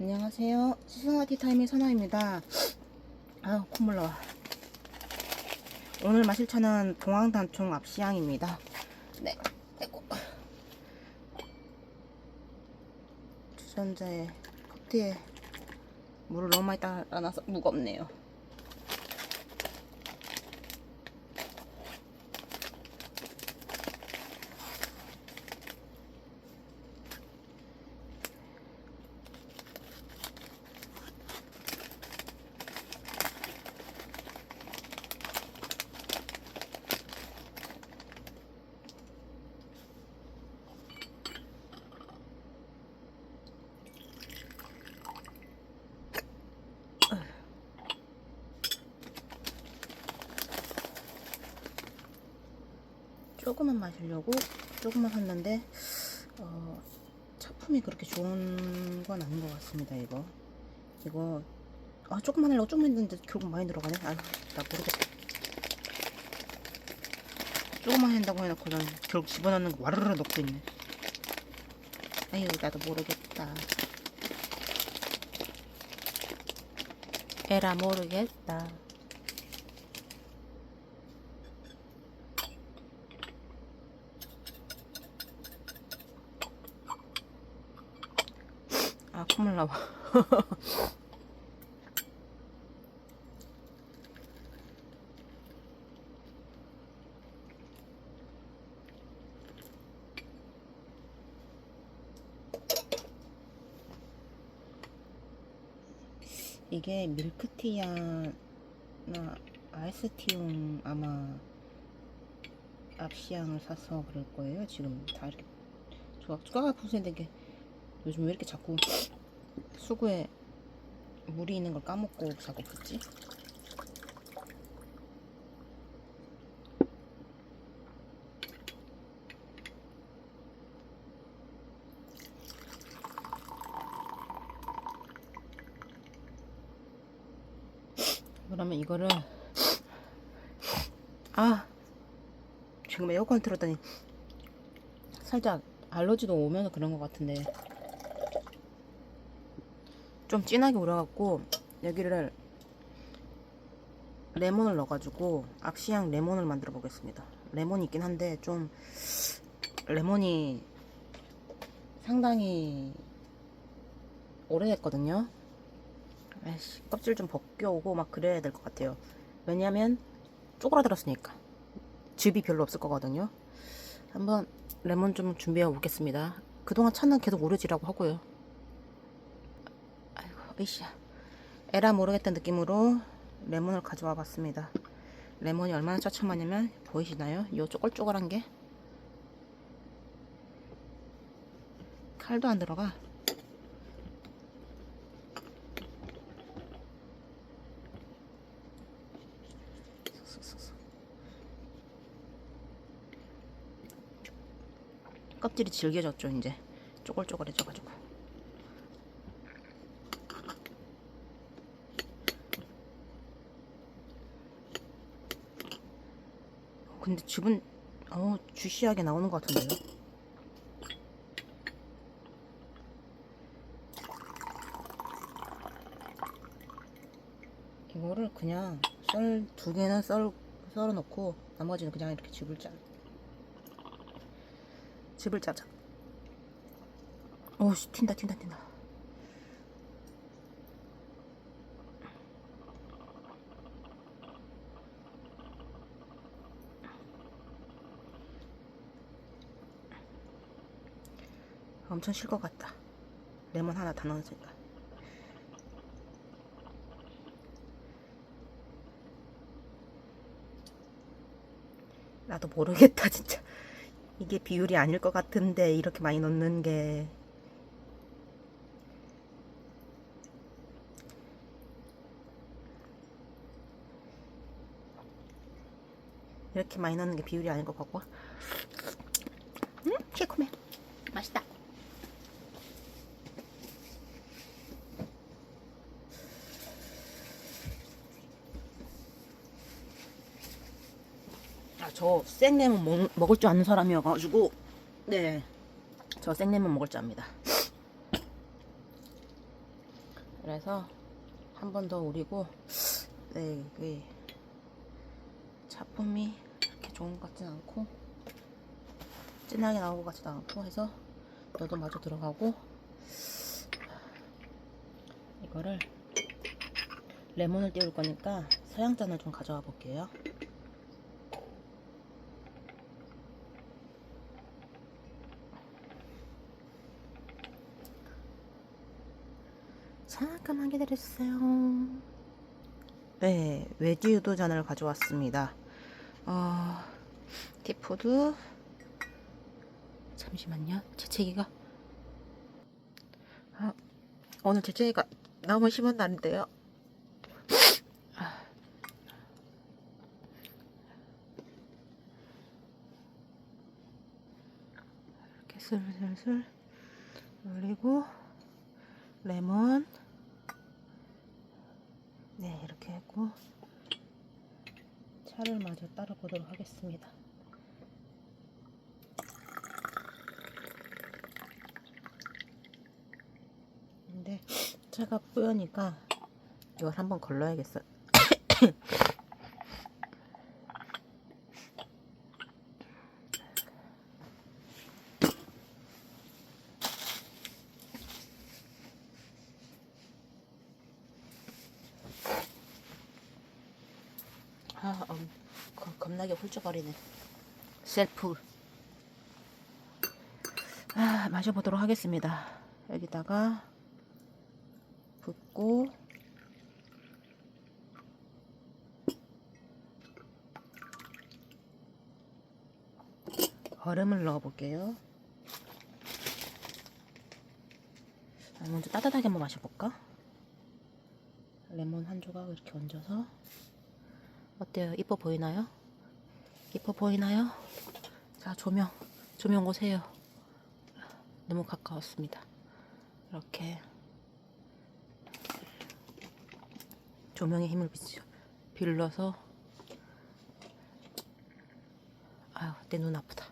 안녕하세요. 시승화 티타임의 선아입니다. 아유, 콧물 나와. 오늘 마실 차는 동황단총 앞시향입니다. 네, 아이고. 주전자에 컵뒤에 물을 너무 많이 따라놔서 무겁네요. 조금만 마시려고 조금만 샀는데 어, 차품이 그렇게 좋은 건 아닌 것 같습니다 이거. 이거 아 조금만 하려고 조금 했는데 결국 많이 들어가네? 아유 나 모르겠다. 조금만 한다고 해놓고 난 결국 집어넣는 거 와르르 넣고 있네. 아유 나도 모르겠다. 에라 모르겠다 아 콧물 나와 이게 밀크티야나 아이스티용 아마 앞시향을 사서 그럴 거예요 지금. 다 이렇게 조각 조각 부서있는 게 요즘 왜 이렇게 자꾸 수구에 물이 있는 걸 까먹고 붓지? 그러면 이거를 아 지금 에어컨 틀었더니 살짝 알러지도 오면 그런 것 같은데 좀 진하게 우려갖고 여기를 레몬을 넣어가지고 악시향 레몬을 만들어 보겠습니다. 레몬이 있긴 한데 좀 레몬이 상당히 오래됐거든요. 아이씨, 껍질 좀 벗겨오고 막 그래야 될 것 같아요. 왜냐면 쪼그라들었으니까 즙이 별로 없을 거거든요. 한번 레몬 좀 준비해 보겠습니다. 그동안 차는 계속 오래지라고 하고요. 으쌰. 에라 모르겠다는 느낌으로 레몬을 가져와 봤습니다. 레몬이 얼마나 처참하냐면 보이시나요? 요 쪼글쪼글한 게 칼도 안 들어가. 껍질이 질겨졌죠 이제 쪼글쪼글해져가지고 근데 즙은 어 주시하게 나오는 것 같은데요? 이거를 그냥 썰 두 개는 썰 썰어 놓고 나머지는 그냥 이렇게 즙을 짜. 즙을 짜자. 오씨 튄다 튄다 튄다 엄청 쉴것 같다. 레몬 하나 다 넣었으니까? 나도 모르겠다 진짜. 이게 비율이 아닐 것 같은데 이렇게 많이 넣는 게. 이렇게 많이 넣는 게 비율이 아닐 것 같고. 음? 새콤해. 맛있다 저 생레몬 먹, 먹을 줄 아는 사람이어가지고 네, 저 생레몬 먹을 줄 압니다. 그래서 한 번 더 우리고 네 이게 작품이 이렇게 좋은 것 같진 않고 진하게 것 같지도 않고 해서 너도 마저 들어가고 이거를 레몬을 띄울 거니까 서양잔을 좀 가져와 볼게요. 잠깐만 기다려주세요. 네, 외지 유도 잔을 가져왔습니다. 어, 티푸드. 잠시만요. 재채기가. 아, 오늘 재채기가 너무 심한 날인데요. 아. 이렇게 슬슬슬 올리고 레몬 네 이렇게 했고 마저 따라 보도록 하겠습니다. 근데 차가 뿌여니까 이걸 한번 걸러야겠어 아, 음, 겁- 겁나게 훌쩍거리네. 셀프. 아, 마셔보도록 하겠습니다. 여기다가 붓고 얼음을 넣어볼게요. 아, 먼저 따뜻하게 한번 마셔볼까? 레몬 한 조각 이렇게 얹어서 어때요? 이뻐 보이나요? 이뻐 보이나요? 자, 조명. 조명 오세요. 너무 가까웠습니다. 이렇게. 조명의 힘을 빌려서. 아유, 내 눈 아프다.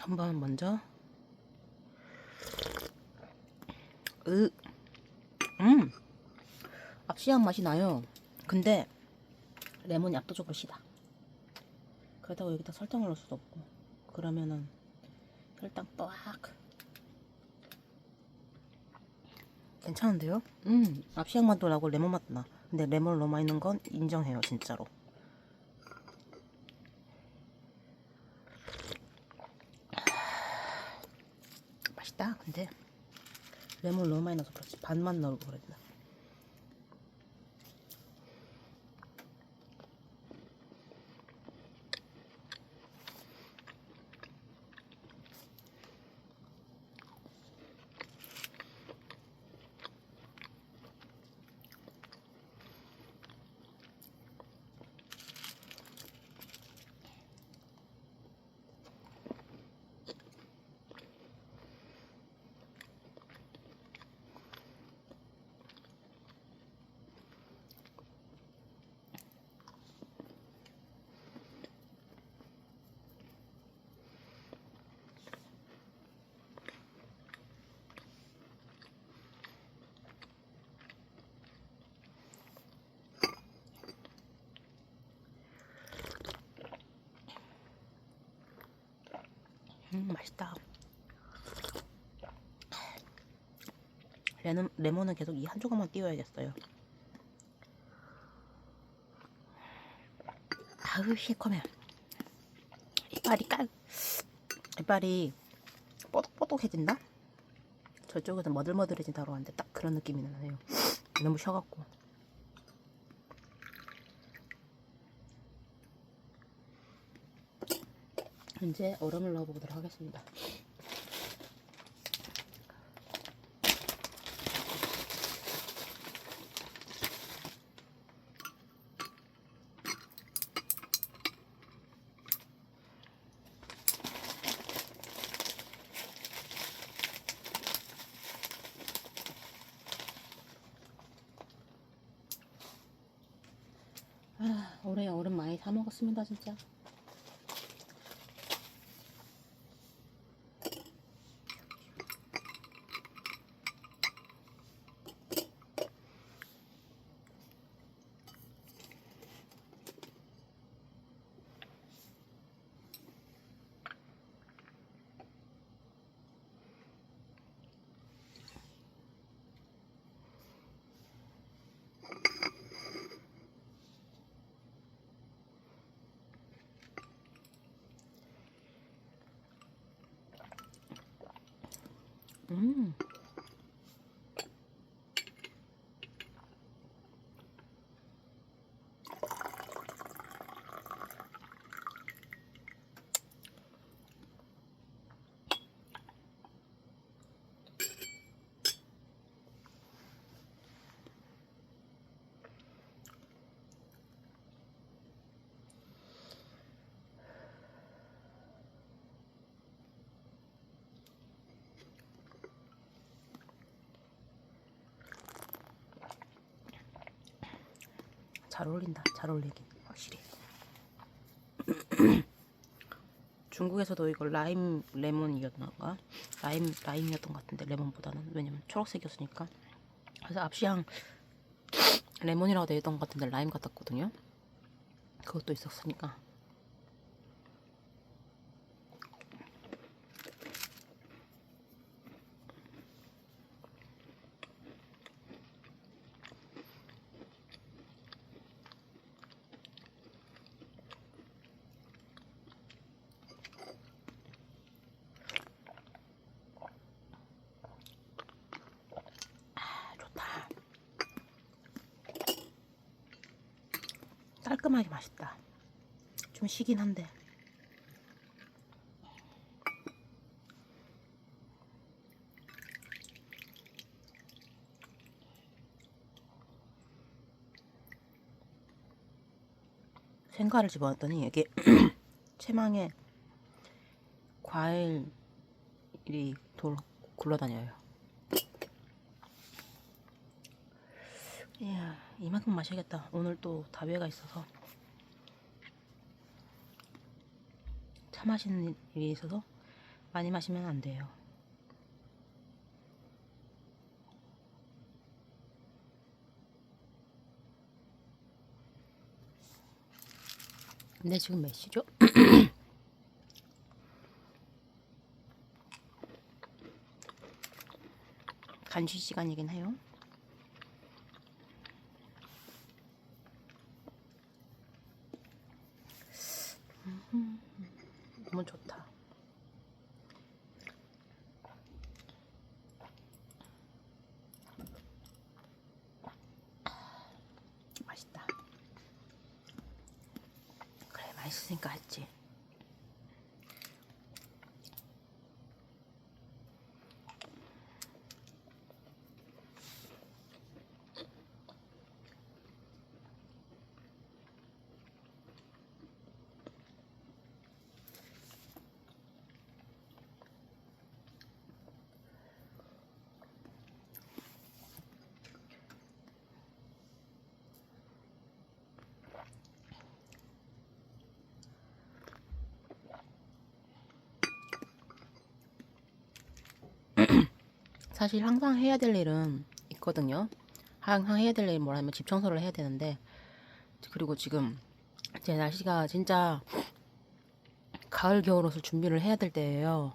한번 먼저. 으, 음, 악시한 맛이 나요. 근데 레몬이 압도적으로 시다. 그렇다고 여기다 설탕을 넣을 수도 없고 그러면은 혈당 빡. 괜찮은데요? 음 앞시약 맛도 나고 레몬 맛도 나. 근데 레몬을 너무 많이 넣은 건 인정해요 진짜로. 맛있다 근데. 레몬을 너무 많이 넣어서 그렇지. 반만 넣으고 그랬나 음 맛있다. 레몬, 레몬은 계속 이 한 조각만 띄워야겠어요. 아우 시커매. 이빨이 깔 이빨이 뽀독뽀독해진다? 저쪽에서 머들머들해진다고 하는데 딱 그런 느낌이 나네요. 너무 쉬어갖고 이제 얼음을 넣어보도록 하겠습니다 嗯。 잘 어울린다. 잘 어울리긴 확실히. 중국에서도 이거 라임 레몬이었나가 라임 라임이었던 것 같은데 레몬보다는 왜냐면 초록색이었으니까 그래서 앞시향 레몬이라고 되어 있던 것 같은데 라임 같았거든요. 그것도 있었으니까 아, 좋다. 깔끔하게 맛있다. 좀 시긴 한데. 생과를 집어넣었더니 이게 채망에 과일이 돌 굴러다녀요. 이야, 이만큼 마셔야겠다. 오늘 또 다배가 있어서 차 마시는 일이 있어서 많이 마시면 안 돼요. 근데 지금 몇 시죠? 간식 시간이긴 해요. 너무 좋다. 맛있다. 그래 맛있으니까 했지. 사실 항상 해야 될 일은 있거든요. 항상 해야 될 일이 뭐라면 집 청소를 해야 되는데 그리고 지금 제 날씨가 진짜 가을 겨울 옷을 준비를 해야 될 때예요.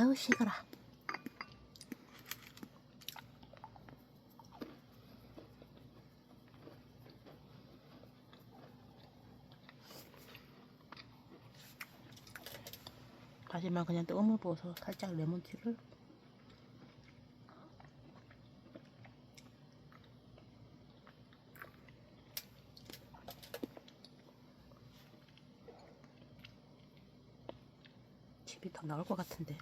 아유 식어라. 마지막 그냥 뜨거운 물 부어서 살짝 레몬티를 집이 더 나올 것 같은데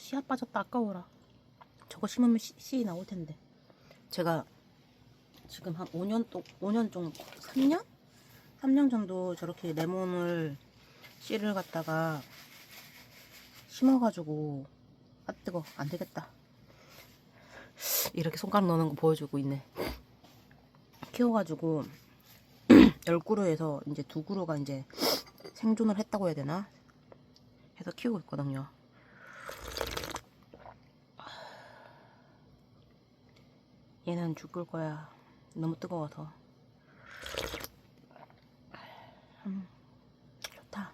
씨앗 빠졌다 아까워라. 저거 심으면 씨, 씨 나올 텐데. 제가 지금 한 5년 또 5년 정도 3년? 3년 정도 저렇게 레몬을 씨를 갖다가 심어가지고 아 뜨거. 안 되겠다. 이렇게 손가락 넣는 거 보여주고 있네. 키워가지고 10그루에서 이제 두 그루가 이제 생존을 했다고 해야 되나? 해서 키우고 있거든요 얘는 죽을 거야. 너무 뜨거워서. 음, 좋다.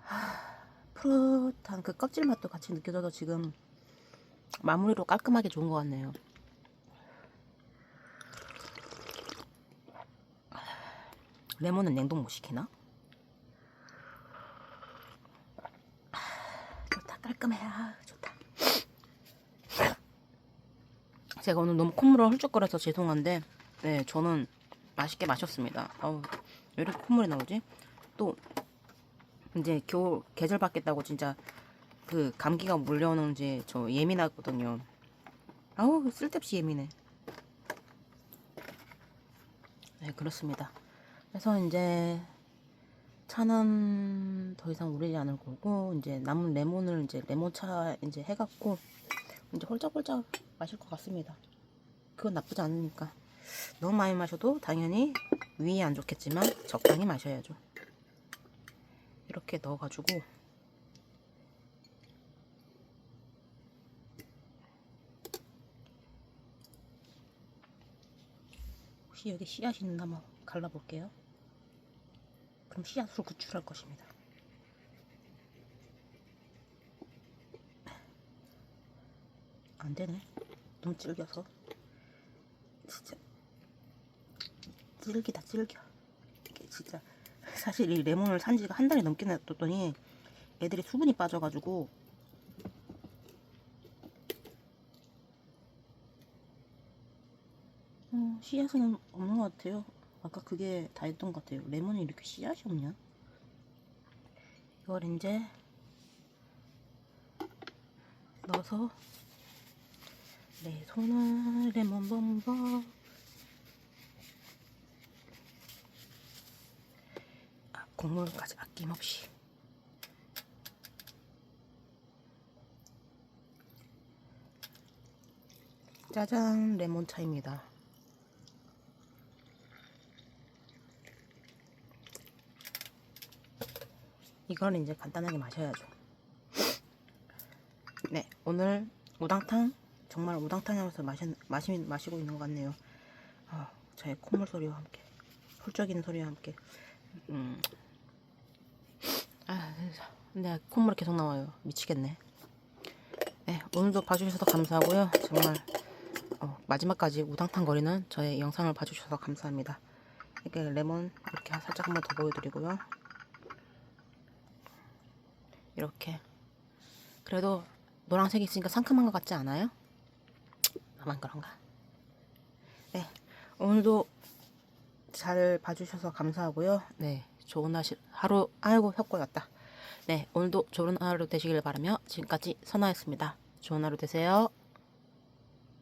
하, 푸릇한 그 껍질 맛도 같이 느껴져서 지금 마무리로 깔끔하게 좋은 것 같네요. 레몬은 냉동 못 시키나? 아, 좋다 깔끔해 아, 좋다 제가 오늘 너무 콧물을 훌쩍거려서 죄송한데 네 저는 맛있게 마셨습니다. 아우 왜 이렇게 콧물이 나오지? 또 이제 겨울 계절 바뀌었다고 진짜 그 감기가 몰려오는지 저 예민하거든요. 아우 쓸데없이 예민해. 네 그렇습니다. 그래서 이제 차는 더 이상 우리지 않을 거고 이제 남은 레몬을 이제 레몬차 이제 해갖고 이제 홀짝홀짝 마실 것 같습니다. 그건 나쁘지 않으니까 너무 많이 마셔도 당연히 위에 안 좋겠지만 적당히 마셔야죠. 이렇게 넣어가지고 혹시 여기 씨앗이 있나 한번 갈라볼게요. 그럼 씨앗으로 구출할 것입니다. 안 되네. 너무 질겨서. 진짜. 질기다, 질겨. 이게 진짜. 사실 이 레몬을 산 지가 한 달이 넘게 놔뒀더니 애들이 수분이 빠져가지고 어, 씨앗은 없는 것 같아요. 아까 그게 다 했던 것 같아요. 레몬이 이렇게 씨앗이 없냐? 이걸 이제 넣어서 내 손을 레몬 범벅 아, 국물까지 아낌없이 짜잔 레몬차입니다. 이걸 이제 간단하게 마셔야죠. 네, 오늘 우당탕 정말 우당탕하면서 마시, 마시, 마시고 있는 것 같네요. 아, 저의 콧물 소리와 함께, 훌쩍이는 소리와 함께. 음. 아, 근데 콧물이 계속 나와요. 미치겠네. 네, 오늘도 봐주셔서 감사하고요. 정말 어, 마지막까지 우당탕거리는 저의 영상을 봐주셔서 감사합니다. 이렇게 레몬 이렇게 살짝 한번 더 보여드리고요. 이렇게 그래도 노란색이 있으니까 상큼한 것 같지 않아요? 나만 그런가? 네 오늘도 잘 봐주셔서 감사하고요. 네 좋은 하루 아이고 혁고였다. 네 오늘도 좋은 하루 되시길 바라며 지금까지 선아였습니다. 좋은 하루 되세요